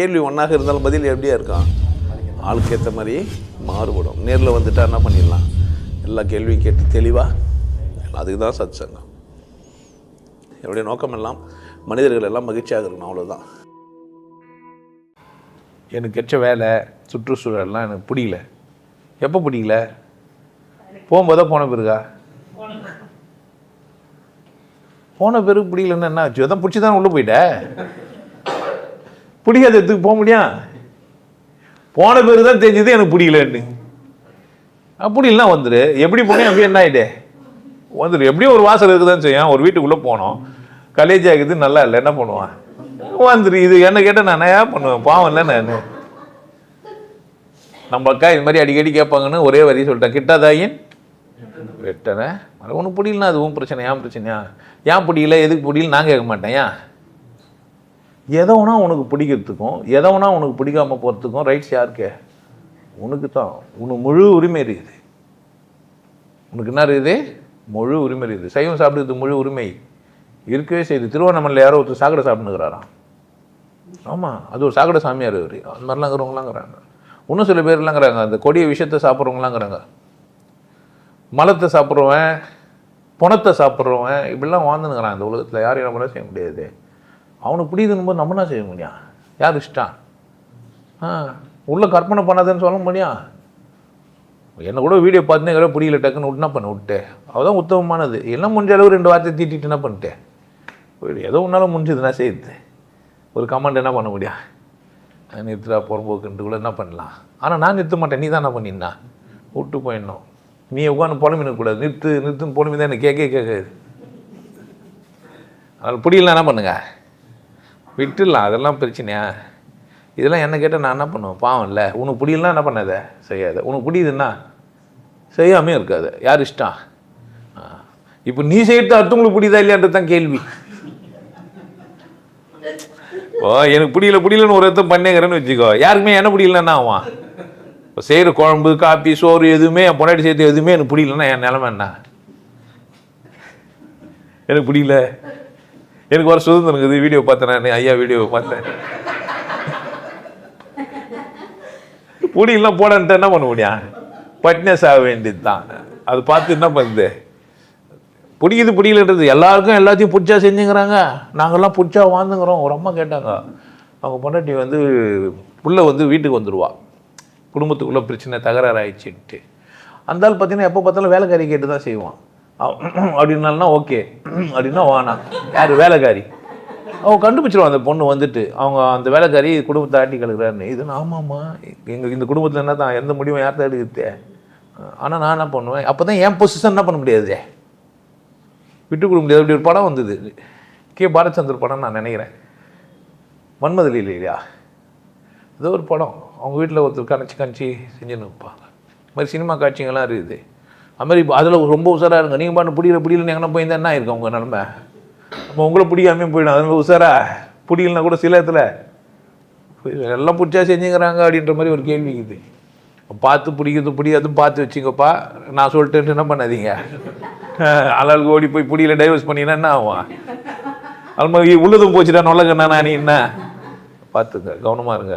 கேள்வி ஒன்றாக இருந்தாலும் பதில் எப்படியா இருக்கான் ஆளுக்கு ஏற்ற மாதிரி மாறுபடும். நேரில் வந்துட்டா என்ன பண்ணிடலாம்? எல்லா கேள்வியும் கேட்டு தெளிவாக அதுக்கு தான் சத் சங்கம் என்னுடைய நோக்கம் எல்லாம் மனிதர்கள் எல்லாம் மகிழ்ச்சியாக இருக்கணும் அவ்வளோதான் எனக்கு கிடைச்ச வேலை சுற்றுச்சூழல்லாம் எனக்கு பிடிக்கல. எப்போ பிடிக்கல? போகும்போதோ போன பிறகா? போன பிறகு பிடிக்கலன்னா என்ன ஆச்சு? அதான் பிடிச்சி தான் உள்ளே போயிட்டேன் பிடிக்காத இடத்துக்கு போக முடியும் போன பேர் தான் தெரிஞ்சது எனக்கு பிடிக்கலன்னு. அப்படி வந்துடு எப்படி போனேன் அப்படியே என்ன ஆகிட்டே வந்துடு எப்படியும் ஒரு வாசல் இருக்குதான்னு செய்யும் ஒரு வீட்டுக்குள்ளே போனோம். கலேஜ் ஆகுது நல்லா இல்லை. என்ன பண்ணுவான்? வந்துடு இது என்ன கேட்டால் நான் ஏன் பண்ணுவேன்? பாவம் இல்லை நான் நம்ம அக்கா இது மாதிரி அடிக்கடி கேட்பாங்கன்னு ஒரே வரி சொல்லிட்டேன். கிட்டாதாயின்? வெட்டனை. அது ஒன்றும் பிடிக்கலனா அதுவும் பிரச்சனை. ஏன் பிரச்சனையா? ஏன் பிடிக்கல? எதுக்கு பிடிக்கல நான் கேட்க மாட்டேன். ஏன்? எதை வேணா உனக்கு பிடிக்கிறதுக்கும் எதை வேணா உனக்கு பிடிக்காமல் போகிறதுக்கும் ரைட்ஸ் யாருக்கே? உனக்கு தான் உனக்கு முழு உரிமை இருக்குது. உனக்கு என்ன இருக்குது? முழு உரிமை இருக்குது. சைவம் சாப்பிடுறது முழு உரிமை இருக்கவே செய்யுது. திருவண்ணாமலையில் யாரோ ஒருத்தர் சாக்கடை சாப்பிட்டுக்கிறாராம் ஆமாம் அது ஒரு சாக்கடை சாமியார் இவர். அந்த மாதிரிலாம் இருக்கிறவங்களாங்கிறாங்க இன்னும் சில பேர்லாங்கிறாங்க அந்த கொடிய விஷயத்தை சாப்பிட்றவங்களாங்கிறாங்க மலத்தை சாப்பிட்றவன் புணத்தை சாப்பிட்றவன் இப்படிலாம் வாழ்ந்துனுங்கிறான் இந்த உலகத்தில் யாரையும் பண்ண செய்ய முடியாது. அவனுக்கு பிடிக்குதுன்னு போது நம்ம என்ன செய்ய முடியும்? யார் இஷ்டம் ஆ உள்ளே கற்பனை பண்ணாதுன்னு சொல்ல முடியும்? என்னை கூட வீடியோ பார்த்துனே பிடிக்கல டக்குன்னு என்ன பண்ண விட்டு. அவதான் உத்தமமானது. என்ன முடிஞ்ச அளவு ரெண்டு வார்த்தை தீட்டிட்டு என்ன பண்ணிட்டேன்? ஏதோ ஏதோ உன்னால முடிஞ்சதுன்னா செய்யுது ஒரு கமெண்ட் என்ன பண்ண முடியும்? நிறுத்துறா புறம்போக்குன்ட்டு கூட என்ன பண்ணலாம்? ஆனால் நான் நிறுத்த மாட்டேன். நீ தான் என்ன பண்ணினா? விட்டு போயிடணும். நீ உட்காந்து புலம்பினக்கூடாது நிறுத்து நிறுத்துன்னு புலம்பி தான் எனக்கு கேட்கவே கேட்காது. அதனால் பிடிக்கலாம் என்ன பண்ணுங்கள் விட்டுடலாம் அதெல்லாம் பிரச்சனையா? இதெல்லாம் என்ன கேட்டால் நான் என்ன பண்ணுவேன்? பாவம் இல்லை. உனக்கு பிடிக்கலாம் என்ன பண்ணாத செய்யாத. உனக்கு பிடிக்குதுன்னா செய்யாமே இருக்காது. யார் இஷ்டம்? இப்போ நீ செய்யறது அடுத்தவங்களுக்கு பிடிதா இல்லையான்றது தான் கேள்வி. ஓ எனக்கு பிடிக்கல பிடிக்கலன்னு ஒரு இடத்த பண்ணேங்கிறேன்னு வச்சுக்கோ. யாருக்குமே என்ன பிடிக்கலன்னா ஆவான். இப்போ செய்கிற குழம்பு காப்பி சோறு எதுவுமே என் பொண்டாட்டி சேர்த்து எதுவுமே எனக்கு பிடிக்கலன்னா என் நிலமை என்ன? எனக்கு பிடிக்கல. எனக்கு வர சுதந்திரம் இருக்குது வீடியோ பார்த்தேன் நான் ஐயா வீடியோ பார்த்தேன். புடியெல்லாம் போடன்ட்டு என்ன பண்ண முடியும்? பட்னஸ் ஆக வேண்டியது தான் அது பார்த்து என்ன பண்ணுது பிடிக்குது பிடிக்கலன்றது எல்லாருக்கும் எல்லாத்தையும் பிடிச்சா செஞ்சுங்கிறாங்க. நாங்கள்லாம் பிடிச்சா வாழ்ந்துங்கிறோம். ஒரு அம்மா கேட்டாங்க. அவங்க பொண்டாட்டி வந்து புள்ள வந்து வீட்டுக்கு வந்துடுவா குடும்பத்துக்குள்ளே பிரச்சனை தகராறு ஆயிடுச்சுன்ட்டு. அந்த ஆள் பார்த்தீங்கன்னா எப்போ பார்த்தாலும் வேலைக்காரி கேட்டு தான் செய்வான். அப்படின்னாலும் ஓகே. அப்படின்னா வானாம் யார்? வேலைக்காரி. அவன் கண்டுபிடிச்சிருவான் அந்த பொண்ணு வந்துட்டு. அவங்க அந்த வேலைக்காரி குடும்பத்தை ஆட்டி கழுகுறாருன்னு. இது ஆமாம்மா. எங்கள் இந்த குடும்பத்தில் என்ன தான் எந்த முடிவும் யார்தான் எடுக்குது? ஆனால் நான் என்ன பண்ணுவேன்? அப்போ தான் என் பொசிஷன் என்ன பண்ண முடியாது? விட்டு கொடுக்க முடியாது. அப்படி ஒரு படம் வந்தது. கே. பாலச்சந்தர் படம் நான் நினைக்கிறேன். மன்மதில் இல்லையா? ஏதோ ஒரு படம். அவங்க வீட்டில் ஒருத்தர் கணச்சி கணச்சி செஞ்சுன்னு இருப்பாங்க. இது மாதிரி சினிமா காட்சிங்கெல்லாம் இருக்குது. அதுமாதிரி அதில் ரொம்ப உஷாராக இருங்க. நீங்கள் பாட்டு பிடிக்கல பிடிக்கலன்னு எங்கன்னா போயிருந்தா என்ன இருக்கும் உங்கள் நிலமை? நம்ம உங்களை பிடிக்காமே போயிடும். அதனால உஷாரா? பிடிக்கலனா கூட சில இடத்துல எல்லாம் பிடிச்சா செஞ்சுக்கிறாங்க அப்படின்ற மாதிரி ஒரு கேள்வி இருக்குது. பார்த்து பிடிக்கிறது பிடிக்காது பார்த்து வச்சுங்கப்பா. நான் சொல்லிட்டேன்ட்டு என்ன பண்ணாதீங்க? ஆளாளுக்கு ஓடி போய் பிடியில் டைவர்ஸ் பண்ணினா என்ன ஆகும்? அது மாதிரி உள்ளதும் போச்சுடா நொல்லக்கண்ணா நீ என்ன? பார்த்துங்க கவனமாக இருங்க.